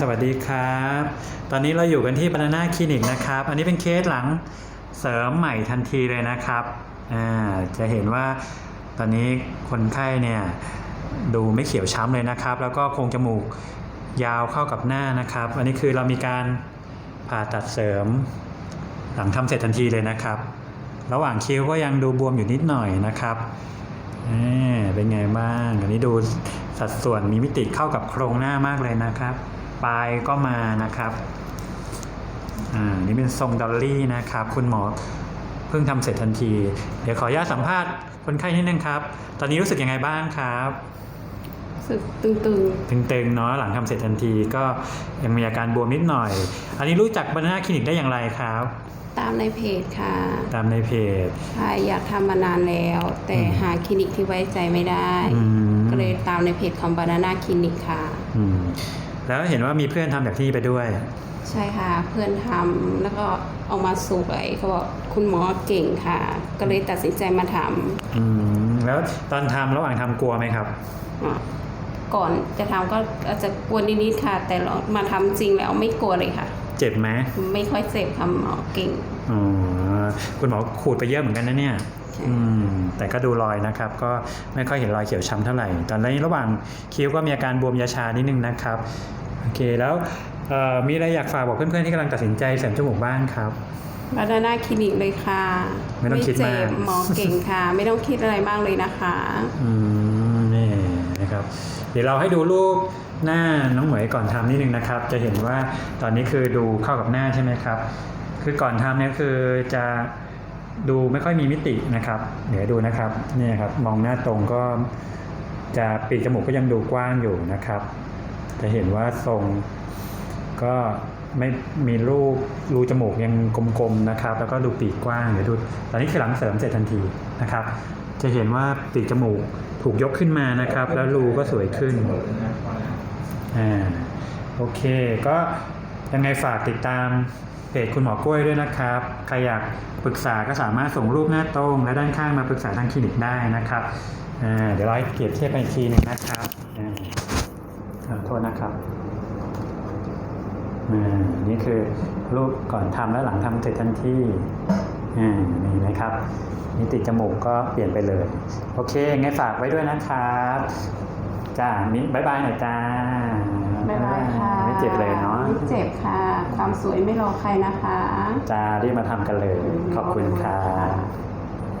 สวัสดีครับ ตอนนี้เราอยู่กันที่บานาน่าคลินิกนะครับ อันนี้เป็นเคสหลังเสริมใหม่ทันทีเลยนะครับจะเห็นว่าตอนนี้คนไข้เนี่ยดูไม่เขียวช้ำเลยนะครับ แล้วก็โครงจมูกยาวเข้ากับหน้านะครับ อันนี้คือเรามีการผ่าตัดเสริม หลังทำเสร็จทันทีเลยนะครับ ระหว่างคิ้วก็ยังดูบวมอยู่นิดหน่อยนะครับ เป็นไงบ้าง อันนี้ดูสัดส่วนมีมิติเข้ากับโครงหน้ามากเลยนะครับ ปลายก็มานะครับ อ่า นี่เป็นทรงดอลลี่นะครับ คุณหมอเพิ่งทำเสร็จทันที เดี๋ยวขออนุญาตสัมภาษณ์คนไข้นิดนึงครับ ตอนนี้รู้สึกยังไงบ้างครับรู้สึกตึงตึงๆเนาะหลังทำเสร็จทันทีก็ยังมีอาการบวมนิดหน่อย อันนี้รู้จักบานาน่าคลินิกได้อย่างไรครับๆ ตามในเพจค่ะตามในเพจ ใช่อยากทำมานานแล้ว แต่อืมหาคลินิกที่ไว้ใจไม่ได้ อืม ก็เลยตามในเพจของบานาน่าคลินิกค่ะ อืมแล้วเห็นว่ามีเพื่อนทำแบบที่ไปด้วย ใช่ค่ะ เพื่อนทำแล้วก็เออกมาสวยเขาบอกคุณหมอเก่งค่ะ ก็เลยตัดสินใจมาทอืมแล้วตอนทำระหว่างทำกลัวไหมครับำอะก่อนจะทำก็อาจจะกลัวนิดๆค่ะ แต่เรามาทำจริงแล้วไม่กลัวเลยค่ะ เจ็บไหมไม่ค่อยเจ็บค่ะหมอเก่งอ๋อคุณหมอขูดไปเยอะเหมือนกันนะเนี่ยใช่อืมแต่ก็ดูรอยนะครับ ก็ไม่ค่อยเห็นรอยเขียวช้ำเท่าไหร่ ตอนนี้ระหว่างคิ้วก็มีอาการบวมยาชานิดนึงนะครับโอเคแล้วเอ่อมีอะไรอยากฝากบอกเพื่อนๆที่กำลังตัดสินใจเสริมจมูกบ้างครับบานาน่าคลินิกเลยค่ะ ไม่ต้องคิดมากเจ็บหมอเก่งค่ะ ไม่ต้องคิดอะไรมากเลยนะคะ อืมนี่นะครับ เดี๋ยวเราให้ดูรูป หน้าน้องเหมยก่อนทำนิดนึงนะครับ จะเห็นว่าตอนนี้คือดูเข้ากับหน้าใช่ไหมครับ คือก่อนทำเนี่ยคือจะดูไม่ค่อยมีมิตินะครับ เดี๋ยวดูนะครับนี่ครับมองหน้าตรงก็จะปีกจมูกก็ยังดูกว้างอยู่นะครับ จะเห็นว่าทรงก็ไม่มีรูปรูจมูกยังกลมๆนะครับ แล้วก็ดูปีกกว้างเดี๋ยวดูตอนนี้คือหลังเสริมเสร็จทันทีนะครับ จะเห็นว่าปีกจมูกถูกยกขึ้นมานะครับ แล้วรูก็สวยขึ้น อ่าโอเค ก็ยังไงฝากติดตามเพจคุณหมอกล้วยด้วยนะครับ ใครอยากปรึกษาก็สามารถส่งรูปหน้าตรง และด้านข้างมาปรึกษาทางคลินิกได้นะครับเดี๋ยวเราเปรียบเทียบกันอีกทีหนึ่งนะครับขอโทษนะครับนี่คือรูปก่อนทำและหลังทำเสร็จทันทีนี่นะครับมิติดจมูกก็เปลี่ยนไปเลย โอเคยังไงฝากไว้ด้วยนะครับ จ้ามิบายบายหน่อยจ้าบ๊ายบายค่ะไม่เจ็บเลยเนาะไม่เจ็บค่ะ ความสวยไม่รอใครนะคะ จ้ารีบมาทำกันเลย ขอบคุณครับ